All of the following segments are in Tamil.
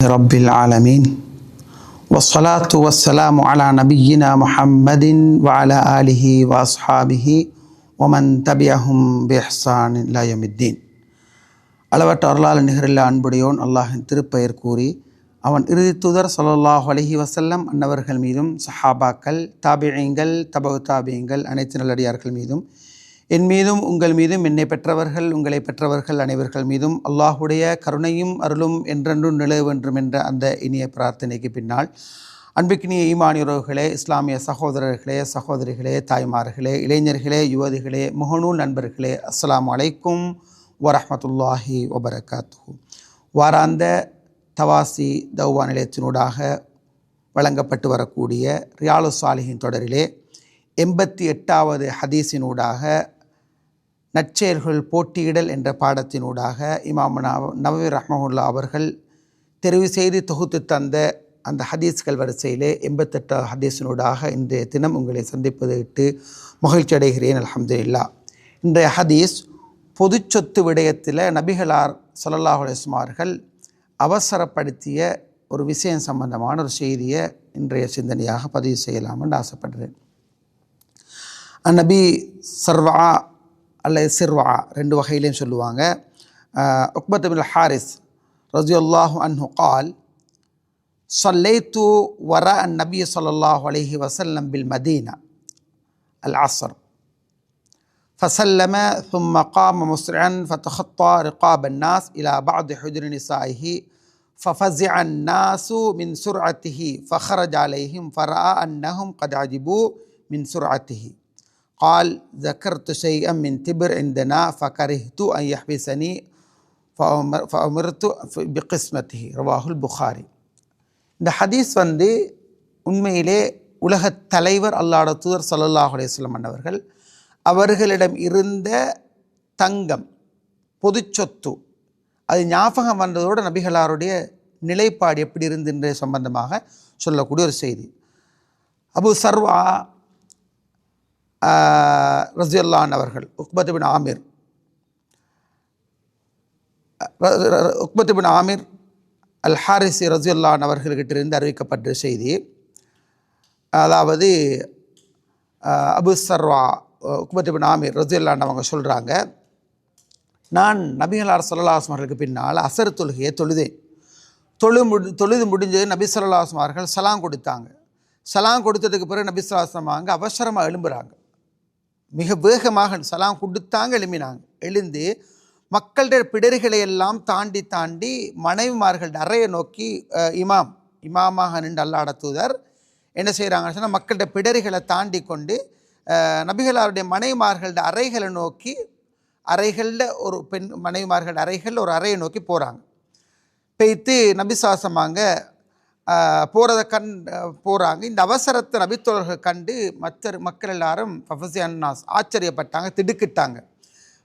رب العالمين والصلاة والسلام على نبينا محمد وعلى آله وأصحابه ومن تبعهم بإحسان إلى يوم الدين அளவற்ற அருளால் நிகரில் அன்புடையோன் அல்லாஹின் திருப்பெயர் கூறி அவன் இறுதி தூதர் ஸல்லல்லாஹு அலைஹி வஸல்லம் அன்னவர்கள் மீதும் சஹாபாக்கள் தாபியங்கள் தபவு தாபியங்கள் அனைத்து நல்லடியார்கள் மீதும் என் மீதும் உங்கள் மீதும் என்னை பெற்றவர்கள் உங்களை பெற்றவர்கள் அனைவர்கள் மீதும் அல்லாஹுடைய கருணையும் அருளும் என்றென்றும் நிலவென்றும் என்ற அந்த இனிய பிரார்த்தனைக்கு பின்னால் அன்புக்கினிய ஈமானியுறவுகளே இஸ்லாமிய சகோதரர்களே சகோதரிகளே தாய்மார்களே இளைஞர்களே யுவதிகளே முகநூல் நண்பர்களே அஸ்ஸலாமு அலைக்கும் வரஹ்மத்துல்லாஹி வபரகாத்து வாராந்த தவாசி தௌவா நிலையத்தினூடாக வழங்கப்பட்டு வரக்கூடிய ரியாலு சாலிஹின் தொடரிலே எண்பத்தி எட்டாவது ஹதீஸினூடாக நற்செயல்கள் போட்டியிடல் என்ற பாடத்தினூடாக இமாம் நவீர் நவவி ரஹ்மஹுல்லா அவர்கள் தெரிவு செய்து தொகுத்து தந்த அந்த ஹதீஸ்கள் வரிசையிலே எண்பத்தெட்டாவது ஹதீஸினூடாக இன்றைய தினம் உங்களை சந்திப்பதை இட்டு மகிழ்ச்சி அடைகிறேன் அல்ஹம்துலில்லா. இன்றைய ஹதீஸ் பொது சொத்து விடயத்தில் நபிகளார் ஸல்லல்லாஹு அலைஹி அவசரப்படுத்திய ஒரு விஷயம் சம்பந்தமான ஒரு செய்தியை இன்றைய சிந்தனையாக பதிவு செய்யலாம் என்று ஆசைப்படுறேன். அந்நபி சர்வா அல்லது சிர்வா ரெண்டு வகையிலையும் சொல்லுவாங்க உக்பத் பின் ஹாரிஸ் ரஜியுல்லாஹு அன்ஹு கால் صليت وراء النبي صلى الله عليه وسلم بالمدينة العصر فسلم ثم قام مسرعا فتخطى رقاب الناس إلى بعض حجر نسائه ففزع الناس من سرعته فخرج عليهم فرأى أنهم قد عجبوا من سرعته قال ذكرت شيئا من تبر عندنا فكرهت أن يحبسني فأمر فأمرت بقسمته رواه البخاري இந்த ஹதீஸ் வந்து உண்மையிலே உலகத் தலைவர் அல்லாஹ் தூதர் ஸல்லல்லாஹு அலைஹி வஸல்லம் அன்னவர்கள் அவர்களிடம் இருந்த தங்கம் பொதுச் சொத்து அது ஞாபகம் வந்ததோடு நபிகளாருடைய நிலைப்பாடு எப்படி இருந்துன்ற சம்பந்தமாக சொல்லக்கூடிய ஒரு செய்தி அபு சர்வா ரசியல்லான் அவர்கள் உக்பத் ஆமீர். ஆமிர் ஆமீர் அல் ஹாரிசி ரசியுல்லான் அவர்கள்கிட்ட இருந்து அறிவிக்கப்பட்ட செய்தி. அதாவது அபு சர்வா உக்பத் ஆமீர் ரசியுல்லான் அவங்க சொல்கிறாங்க நான் நபிகளார் சல்லாஹ் அவர்களுக்கு பின்னால் அசர் தொழுகையை தொழுதேன். தொழு முடி தொழுது முடிஞ்சது நபி அவர்கள் சலாம் கொடுத்தாங்க. சலாம் கொடுத்ததுக்கு பிறகு நபி அவங்க அவசரமாக எழும்புறாங்க. மிக வேகமாக சலாம் கொடுத்தாங்க எழும்பினாங்க. எழுந்து மக்களுடைய பிடர்களை எல்லாம் தாண்டி தாண்டி மனைவிமார்கள் அறையை நோக்கி இமாம் இமாமாக நின்று அல்லாட தூதர் என்ன செய்கிறாங்கன்னு சொன்னால் மக்களுடைய பிடரிகளை தாண்டி கொண்டு நபிகளாருடைய மனைவிமார்களோட அறைகளை நோக்கி அறைகளில் ஒரு பெண் மனைவிமார்கள் அறைகளில் ஒரு அறையை நோக்கி போகிறாங்க பெய்த்து நபிசாசமாங்க போகிறத கண் போகிறாங்க இந்த அவசரத்தை நபித்தோழர்கள் கண்டு மற்ற மக்கள் எல்லாரும் ஃபஃபசி ஆச்சரியப்பட்டாங்க திடுக்கிட்டாங்க.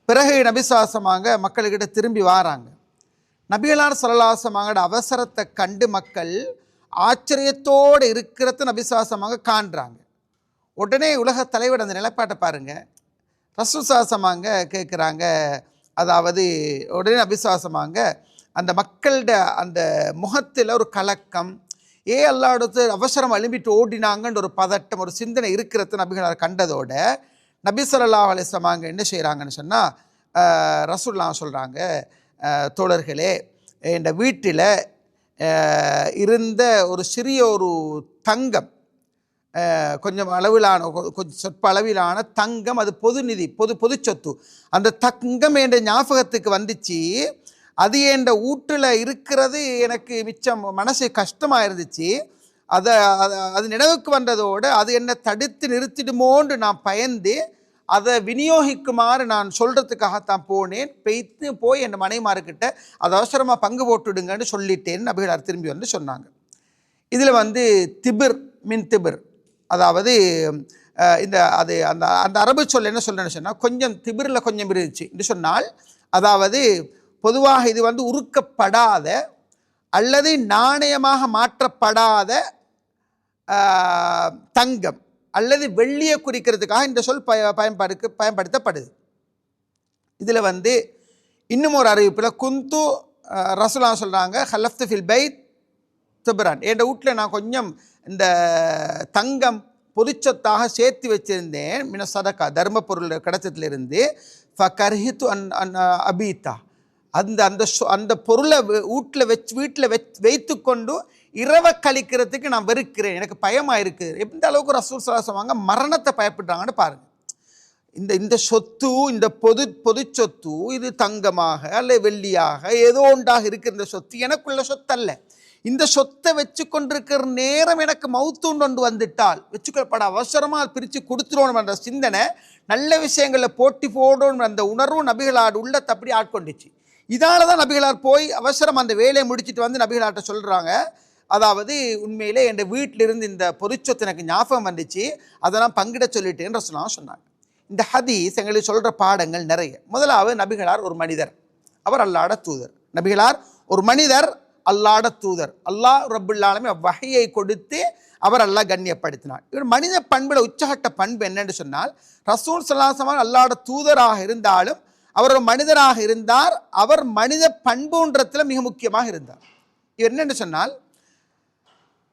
பிறகு நபிசுவாசமாக மக்கள்கிட்ட திரும்பி வாராங்க. நபிகளார் சரலாசமாங்கட அவசரத்தை கண்டு மக்கள் ஆச்சரியத்தோடு இருக்கிறத நபிசுவாசமாக காண்றாங்க. உடனே உலக தலைவர் அந்த நிலைப்பாட்டை பாருங்கள் ரசூசாசமாங்க கேட்குறாங்க அதாவது உடனே அபிசுவாசமாக அந்த மக்கள்கிட்ட அந்த முகத்தில் ஒரு கலக்கம் ஏ அல்லாடத்து அவசரம் அழும்பிட்டு ஓடினாங்கன்ற ஒரு பதட்டம் ஒரு சிந்தனை இருக்கிறத நபிகளார் கண்டதோட நபிசல்லா ஸல்லல்லாஹு என்ன செய்கிறாங்கன்னு சொன்னால் ரசுல்லா சொல்கிறாங்க தோழர்களே இந்த வீட்டில் இருந்த ஒரு சிறிய ஒரு தங்கம் கொஞ்சம் அளவிலான கொஞ்சம் சொற்ப அளவிலான தங்கம் அது பொது நிதி பொது பொது சொத்து. அந்த தங்கம் என்ற ஞாபகத்துக்கு வந்துச்சு அது என்ற ஊட்டில் இருக்கிறது எனக்கு மிச்சம் மனசு கஷ்டமாக இருந்துச்சு அதை அதை அது நினைவுக்கு வந்ததோடு அது என்னை தடுத்து நிறுத்திடுமோன்னு நான் பயந்து அதை விநியோகிக்குமாறு நான் சொல்கிறதுக்காகத்தான் போனேன். பெய்த்து போய் என் மனைமார்கிட்ட அதை அவசரமாக பங்கு போட்டுடுங்கன்னு சொல்லிட்டேன் நபிகளார் திரும்பி வந்து சொன்னாங்க. இதில் வந்து திபிர் மின் திபிர். அதாவது இந்த அது அந்த அந்த அரபு சொல் என்ன சொல்கிறேன்னு சொன்னால் கொஞ்சம் திபிரில் கொஞ்சம் இருந்துச்சு என்று சொன்னால் அதாவது பொதுவாக இது வந்து உருக்கப்படாத அல்லது நாணயமாக மாற்றப்படாத தங்கம் அல்லது வெள்ளியை குறிக்கிறதுக்காக இந்த சொல் பய பயன்பாடுக்கு பயன்படுத்தப்படுது. இதில் வந்து இன்னும் ஒரு அறிவிப்பில் குந்து ரசுலா சொல்கிறாங்க ஹலஃப்து ஃபில் பைத் துபரான். என் வீட்டில் நான் கொஞ்சம் இந்த தங்கம் பொதுச்சத்தாக சேர்த்து வச்சிருந்தேன். மின சதக்கா தர்ம பொருள் கிடைச்சதுலேருந்து ஃப கர்ஹித்து அன் அன் அபீத்தா. அந்த அந்த சொ- அந்த பொருளை வீட்டில் வச்சு வீட்டில் வச் வைத்து கொண்டு இரவை கழிக்கிறதுக்கு நான் வெறுக்கிறேன். எனக்கு பயமாக இருக்குது எந்த அளவுக்கு ரசூல் சலாசம் மரணத்தை பயப்படுறாங்கன்னு பாருங்கள் இந்த இந்த சொத்து இந்த பொது பொது சொத்து இது தங்கமாக அல்ல வெள்ளியாக ஏதோ ஒன்றாக இருக்கிற இந்த சொத்து எனக்குள்ள சொத்தல்ல. இந்த சொத்தை வச்சு கொண்டிருக்கிற நேரம் எனக்கு மவுத்துண்டு கொண்டு வந்துட்டால் வச்சுக்கப்பட அவசரமாக பிரித்து கொடுத்துடணும் என்ற சிந்தனை நல்ல விஷயங்களில் போட்டி போடணும் அந்த உணர்வும் நபிகளாடு உள்ளத்தை அப்படி ஆட்கொண்டுச்சு. இதால தான் நபிகளார் போய் அவசரம் அந்த வேலையை முடிச்சிட்டு வந்து நபிகளார்கிட்ட சொல்கிறாங்க அதாவது உண்மையிலே என் வீட்டிலிருந்து இந்த பொதுச்சொத்து எனக்கு ஞாபகம் வந்துச்சு. அதை நான் பங்கிட சொல்லிட்டேன் ரசூலுல்லாஹ் சொன்னாங்க. இந்த ஹதீஸ் எங்களுக்கு சொல்கிற பாடங்கள் நிறைய. முதலாவது நபிகளார் ஒரு மனிதர். அவர் அல்லாட தூதர். நபிகளார் ஒரு மனிதர் அல்லாட தூதர். அல்லாஹ் ரபுல்லாலுமே வகையை கொடுத்து அவர் அல்லாஹ் கண்ணியப்படுத்தினார். இவர் மனித பண்பில் உச்சகட்ட பண்பு என்னன்னு சொன்னால் ரசூல் சலாசமான் அல்லாட தூதராக இருந்தாலும் அவர் ஒரு மனிதராக இருந்தார். அவர் மனித பண்புன்றத்தில் மிக முக்கியமாக இருந்தார். இவர் என்னென்னு சொன்னால்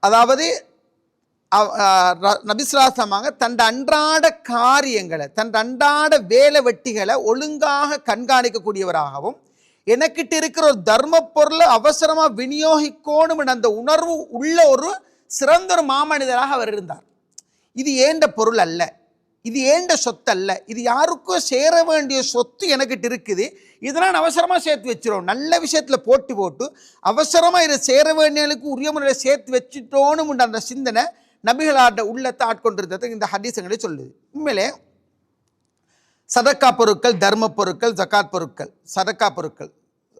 அதாவது நபிசுலாசமாக தன் அன்றாட காரியங்களை தன் அன்றாட வேலை வெட்டிகளை ஒழுங்காக கண்காணிக்கக்கூடியவராகவும் எனக்கிட்ட இருக்கிற ஒரு தர்ம பொருளை அவசரமாக விநியோகிக்கணும் அந்த உணர்வு உள்ள ஒரு சிறந்த ஒரு மாமனிதராக அவர் இருந்தார். இது ஏண்ட பொருள் அல்ல? இது ஏண்ட சொத்து அல்ல இது யாருக்கும் சேர வேண்டிய சொத்து எனக்கிட்ட இருக்குது. இதெல்லாம் நான் அவசரமாக சேர்த்து வச்சிடும் நல்ல விஷயத்தில் போட்டி போட்டு அவசரமாக இதை சேர வேண்டியவர்களுக்கு உரிய முறையில் சேர்த்து வச்சுட்டோன்னு அந்த சிந்தனை நபிகளாட்ட உள்ளத்தை ஆட்கொண்டிருந்தது. இந்த ஹதீசங்களே சொல்லுது. உண்மையிலே சதக்கா பொருட்கள் தர்ம பொருட்கள் ஜக்காத் பொருட்கள் சதக்கா பொருட்கள்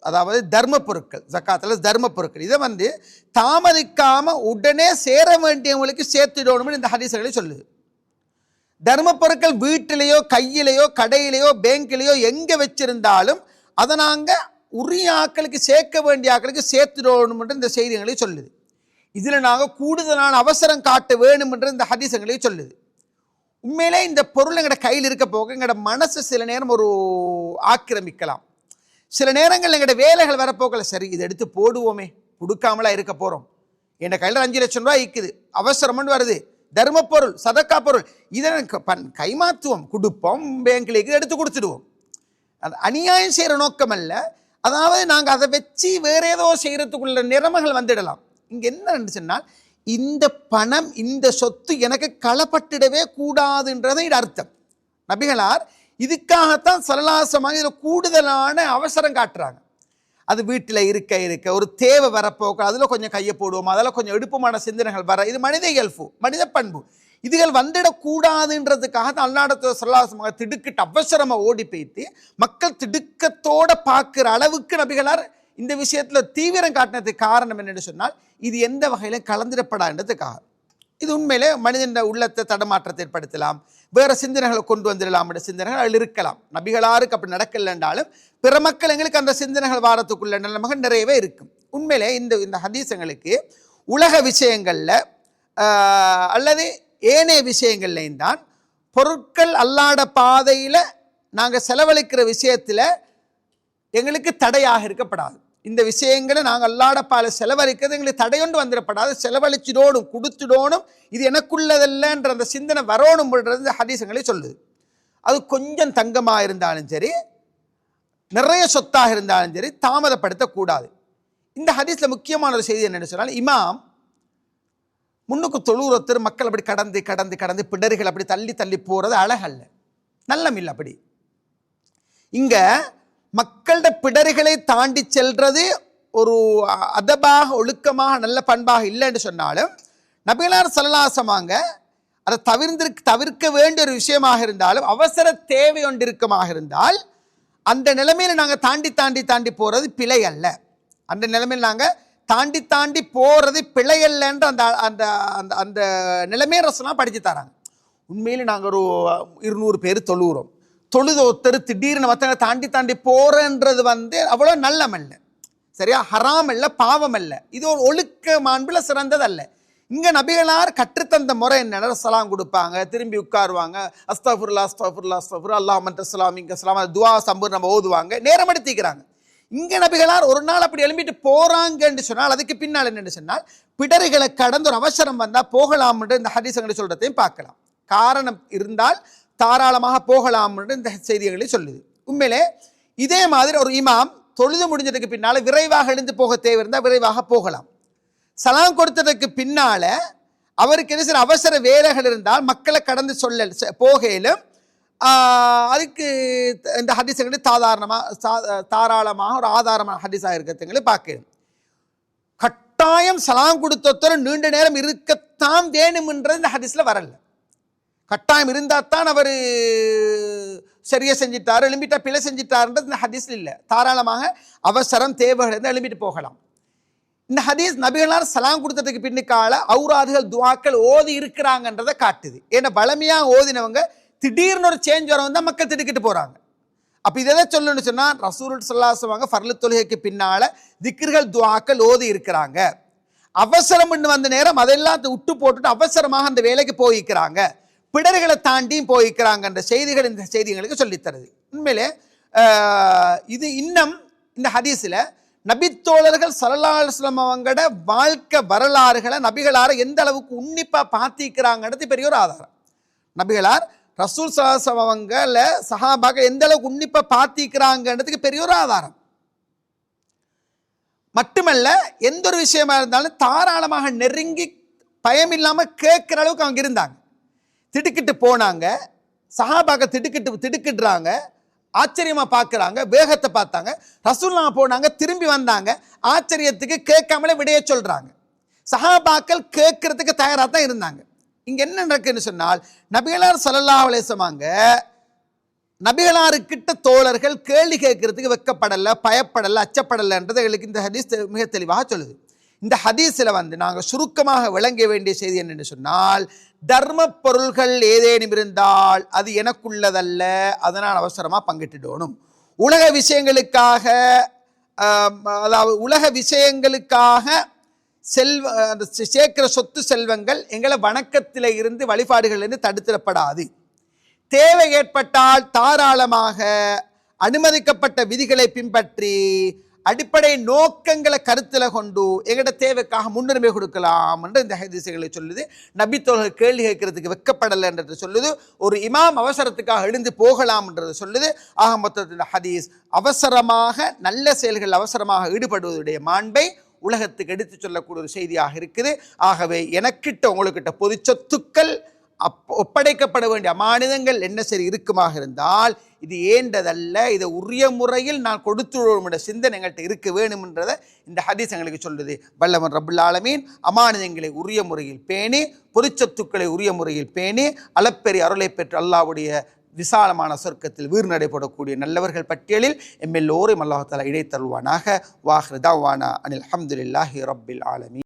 அதாவது தர்ம பொருட்கள் ஜக்காத்தில் தர்ம பொருட்கள் இதை வந்து தாமதிக்காமல் உடனே சேர வேண்டியவங்களுக்கு சேர்த்துடணும்னு இந்த ஹதீசங்களே சொல்லுது. தர்ம பொருட்கள் வீட்டிலேயோ கையிலேயோ கடையிலேயோ பேங்க்லேயோ எங்கே வச்சிருந்தாலும் அதை நாங்கள் உரிய ஆக்களுக்கு சேர்க்க வேண்டிய ஆக்களுக்கு சேர்த்துடணும்ன்ற இந்த செய்திகளை சொல்லுது. இதில் நாங்கள் கூடுதலான அவசரம் காட்ட வேணுமென்ற இந்த ஹதீசங்களை சொல்லுது. உண்மையிலே இந்த பொருள் எங்களோட கையில் இருக்க போக எங்களோட மனசு சில நேரம் ஒரு ஆக்கிரமிக்கலாம். சில நேரங்கள் எங்களோட வேலைகள் வரப்போக்கல சரி இதை எடுத்து போடுவோமே. கொடுக்காமலா இருக்க போகிறோம் என் கையில் அஞ்சு லட்சம் ரூபாய் இருக்குது அவசரம்னு வருது. தர்ம பொருள் சதக்கா பொருள் இதை எனக்கு பண் கைமாத்துவோம். கொடுப்போம் பேங்க்லேக்கு எடுத்து கொடுத்துடுவோம் அது அநியாயம் செய்கிற நோக்கம் அல்ல அதாவது நாங்கள் அதை வச்சு வேறு ஏதோ செய்கிறதுக்குள்ள நிறமகள் வந்துடலாம். இங்கே என்ன சொன்னால் இந்த பணம் இந்த சொத்து எனக்கு களப்பட்டுடவே கூடாதுன்றதை இது அர்த்தம். நபிகளார் இதுக்காகத்தான் சரலாசமாக இதில் கூடுதலான அவசரம் காட்டுறாங்க. அது வீட்டில் இருக்க இருக்க. ஒரு தேவை வரப்போக்க அதில் கொஞ்சம் கையை போடுவோம்? அதில் கொஞ்சம் எடுப்புமான சிந்தனைகள் வர. இது மனித இயல்பு மனித பண்பு. இதுகள் வந்துடக்கூடாதுன்றதுக்காக தான் சொல்லாசமாக திடுக்கிட்டு அவசரமாக ஓடி போய்த்து மக்கள் திடுக்கத்தோட பார்க்குற அளவுக்கு நபிகளார் இந்த விஷயத்தில் தீவிரம் காட்டினதுக்கு காரணம் என்னென்னு சொன்னால் இது எந்த வகையிலும் கலந்துடப்படாதுன்றதுக்காக. இது உண்மையிலே மனிதன் உள்ளத்தை தடமாற்றத்தை ஏற்படுத்தலாம். வேறு சிந்தனைகளை கொண்டு வந்துடலாம். என்ற சிந்தனைகள் அதில் இருக்கலாம். நபிகளாருக்கு அப்படி நடக்கலைன்றாலும் பிற மக்கள் எங்களுக்கு அந்த சிந்தனைகள் வாரத்துக்குள்ள நிலைமைகள் நிறையவே இருக்கும். உண்மையிலே இந்த இந்த ஹதீசங்களுக்கு உலக விஷயங்களில் அல்லது ஏனைய விஷயங்கள்லையும் தான் பொருட்கள் அல்லாட பாதையில் நாங்கள் செலவழிக்கிற விஷயத்தில் எங்களுக்கு தடையாக இருக்கப்படாது. இந்த விஷயங்களை நாங்கள் அல்லாட பால செலவழிக்கிறது எங்களுக்கு தடையொண்டு வந்துடப்படாது செலவழிச்சிடோடும் கொடுத்துடோணும். இது எனக்குள்ளதல்லன்ற அந்த சிந்தனை வரணும்ன்றது இந்த ஹதீசங்களே சொல்லுது. அது கொஞ்சம் தங்கமாக இருந்தாலும் சரி நிறைய சொத்தாக இருந்தாலும் சரி தாமதப்படுத்தக்கூடாது. இந்த ஹதீஸில் முக்கியமான ஒரு செய்தி என்னென்னு சொன்னால் இமாம் முன்னுக்கு தொழுவுறத்தர் மக்கள் அப்படி கடந்து கடந்து கடந்து பிடர்கள் அப்படி தள்ளி தள்ளி போகிறது அழகல்ல. நல்லமில்லை அப்படி. இங்கே மக்களோட பிடர்களை தாண்டி செல்றது ஒரு அதபாக ஒழுக்கமாக நல்ல பண்பாக இல்லைன்னு சொன்னாலும் நபிகளார் சல்லாசமாங்க அதை தவிர்ந்திருக்க தவிர்க்க வேண்டிய ஒரு விஷயமாக இருந்தாலும் அவசர தேவை ஒன்றிருக்கமாக இருந்தால் அந்த நிலைமையில நாங்கள் தாண்டி தாண்டி தாண்டி போகிறது பிழை அல்ல. அந்த நிலைமையில் நாங்கள் தாண்டி தாண்டி போகிறது பிழை அல்லன்ற அந்த அந்த அந்த அந்த நிலைமையை ரசனா படித்து தராங்க. உண்மையில் நாங்கள் ஒரு இருநூறு பேர் தொழுகிறோம் தொழுத ஒருத்தர் திடீர்னு மற்றவங்க தாண்டி தாண்டி போகிறன்றது வந்து அவ்வளோ நல்லமல்ல. சரியா? ஹராம் அல்ல பாவம் அல்ல இது ஒரு ஒழுக்க மாண்பில் சிறந்தது அல்ல நபிகளார் கற்றுத்தந்த முறை என்ன? சலாம் கொடுப்பாங்க திரும்பி உட்காருவாங்க அஸ்தாஃபுர்லா அஸ்தாஃபுர்லா அஸ்தாஃபுர் அல்லாஹ் மன்ற சலாம் இங்கே சலாம் துவா சம்பூர் நம்ம ஓதுவாங்க நேரம் எடுத்திக்கிறாங்க. இங்கே நபிகளார் ஒரு நாள் அப்படி எழும்பிட்டு போகிறாங்கன்னு சொன்னால் அதுக்கு பின்னால் என்னென்னு சொன்னால் பிடரிகளை கடந்து ஒரு அவசரம் வந்தால் போகலாம்ன்ற இந்த ஹதீசங்களை சொல்கிறதையும் பார்க்கலாம். காரணம் இருந்தால் தாராளமாக போகலாம்னு இந்த செய்திகளை சொல்லுது. உண்மையிலே இதே மாதிரி ஒரு இமாம் தொழுது முடிஞ்சதுக்கு பின்னால் விரைவாக எழுந்து போக தேவை இருந்தால் விரைவாக போகலாம். சலாம் கொடுத்ததுக்கு பின்னால அவருக்கு என்ன சில அவசர வேலைகள் இருந்தால் மக்களை கடந்து சொல்ல போகையிலும் அதுக்கு த- இந்த ஹதீசுகளை சாதாரணமாக தாராளமாக ஒரு ஆதாரமான ஹதீஸாக இருக்கிறதுங்களை பார்க்கணும். கட்டாயம் சலாம் கொடுத்தொத்தரும் நீண்ட நேரம் இருக்கத்தான் வேணும்ன்றது இந்த ஹதீஸில் வரல. கட்டாயம் இருந்தால் தான் அவர் சரியாக செஞ்சிட்டார் எழும்பிட்டா பிழை செஞ்சிட்டாருன்றது இந்த ஹதீஸில் இல்லை. தாராளமாக அவசரம் தேவைகள் இருந்து எழும்பிட்டு போகலாம். இந்த ஹதீஸ் நபிகளார் சலாம் கொடுத்ததுக்கு பின்னுக்கால அவுராதுகள் துவாக்கள் ஓதி இருக்கிறாங்கன்றதை காட்டுது. ஏன்னா வளமையாக ஓதினவங்க திடீர்னு ஒரு சேஞ்ச் வரவங்க தான் மக்கள் திடுக்கிட்டு போகிறாங்க அப்போ இதை எதை சொல்லணும்னு சொன்னால் ரசூல் சொல்லுவாங்க ஃபர்லு தொழுகைக்கு பின்னால் திக்ர்கள் துவாக்கள் ஓதி இருக்கிறாங்க. அவசரம் வந்த நேரம் அதெல்லாம் விட்டு போட்டுட்டு அவசரமாக அந்த வேலைக்கு போயிருக்கிறாங்க பிடர்களை தாண்டியும் போயிருக்கிறாங்கன்ற செய்திகள் இந்த செய்திகளுக்கு சொல்லித் தருது உண்மையிலே இது இன்னும் இந்த ஹதீஸில் நபித்தோழர்கள் சல்லல்லாஹு அலைஹி அவங்களோட வாழ்க்கை வரலாறுகளை நபிகளாரை எந்த அளவுக்கு உன்னிப்பாக பார்த்திக்கிறாங்கன்றது பெரிய ஒரு ஆதாரம். நபிகளார் ரசூல் சலாசம் அவங்கள சஹாபாக்கள் எந்த அளவுக்கு உன்னிப்பாக பார்த்திக்கிறாங்கன்றதுக்கு பெரிய ஒரு ஆதாரம். மட்டுமல்ல எந்த ஒரு விஷயமா இருந்தாலும் தாராளமாக நெருங்கி பயமில்லாமல் கேட்குற அளவுக்கு அவங்க இருந்தாங்க. திடுக்கிட்டு போனாங்க. சஹாபாக்க திடுக்கிட்டு திடுக்கிடுறாங்க. ஆச்சரியமாக பார்க்குறாங்க. வேகத்தை பார்த்தாங்க. ரசூல்லா போனாங்க திரும்பி வந்தாங்க. ஆச்சரியத்துக்கு கேட்காமலே விடைய சொல்கிறாங்க சஹாபாக்கள் கேட்கறதுக்கு தயாராக தான் இருந்தாங்க. இங்கே என்ன நடக்குன்னு சொன்னால் நபிகளார் ஸல்லல்லாஹு அலைஹி வஸல்லமாங்க நபிகளாருக்கிட்ட தோழர்கள் கேள்வி கேட்கறதுக்கு வெக்கப்படலை பயப்படலை அச்சப்படலைன்றது எங்களுக்கு இந்த ஹதீஸ் மிக தெளிவாக சொல்லுது. இந்த ஹதீஸில் வந்து நாங்கள் சுருக்கமாக விளங்க வேண்டிய செய்தி என்னென்னு சொன்னால் தர்ம பொருள்கள் ஏதேனும் இருந்தால் அது எனக்குள்ளதல்ல அதனால் அவசரமாக பங்கிட்டுடணும். உலக விஷயங்களுக்காக அதாவது உலக விஷயங்களுக்காக செல்வ அந்த சேர்க்கிற சொத்து செல்வங்கள் எங்களை வணக்கத்தில் இருந்து வழிபாடுகளிலிருந்து தடுத்திடப்படாது. தேவை ஏற்பட்டால் தாராளமாக அனுமதிக்கப்பட்ட விதிகளை பின்பற்றி அடிப்படை நோக்கங்களை கருத்தில் கொண்டு எங்கட தேவைக்காக முன்னுரிமை கொடுக்கலாம் என்று இந்த ஹதீசுகளை சொல்லுது. நபித்தோழர்கள் கேள்வி கேட்கறதுக்கு வெக்கப்படலைன்றது சொல்லுது. ஒரு இமாம் அவசரத்துக்காக எழுந்து போகலாம்ன்றது சொல்லுது. ஆக மொத்தத்தில் ஹதீஸ் அவசரமாக நல்ல செயல்கள் அவசரமாக ஈடுபடுவதுடைய மாண்பை உலகத்துக்கு எடுத்துச் சொல்லக்கூடிய ஒரு செய்தியாக இருக்குது. ஆகவே எனக்கிட்ட உங்களுக்கிட்ட பொது சொத்துக்கள் அப் ஒப்படைக்கப்பட வேண்டிய அமானிதங்கள் என்ன சரி இருக்குமாக இருந்தால் இது ஏண்டதல்ல இதை உரிய முறையில் நான் கொடுத்துடுவோம் என்ற சிந்தனை எங்கள்கிட்ட இருக்க வேணும்ன்றதை இந்த ஹதீஸ் எங்களுக்கு சொல்லுது. வல்லவன் ரபுல் ஆலமீன் அமானிதங்களை உரிய முறையில் பேணி பொறிச்சத்துக்களை உரிய முறையில் பேணி அளப்பெரிய அருளை பெற்று அல்லாவுடைய விசாலமான சொர்க்கத்தில் வீர் நடைபெறக்கூடிய நல்லவர்கள் பட்டியலில் எம்எல்லோரும் அல்லாஹால இடைத்தருவானாக வாஹ்ரதாவானா அனில் அஹமதுல்லாஹி ரப்பில் ஆலமீன்.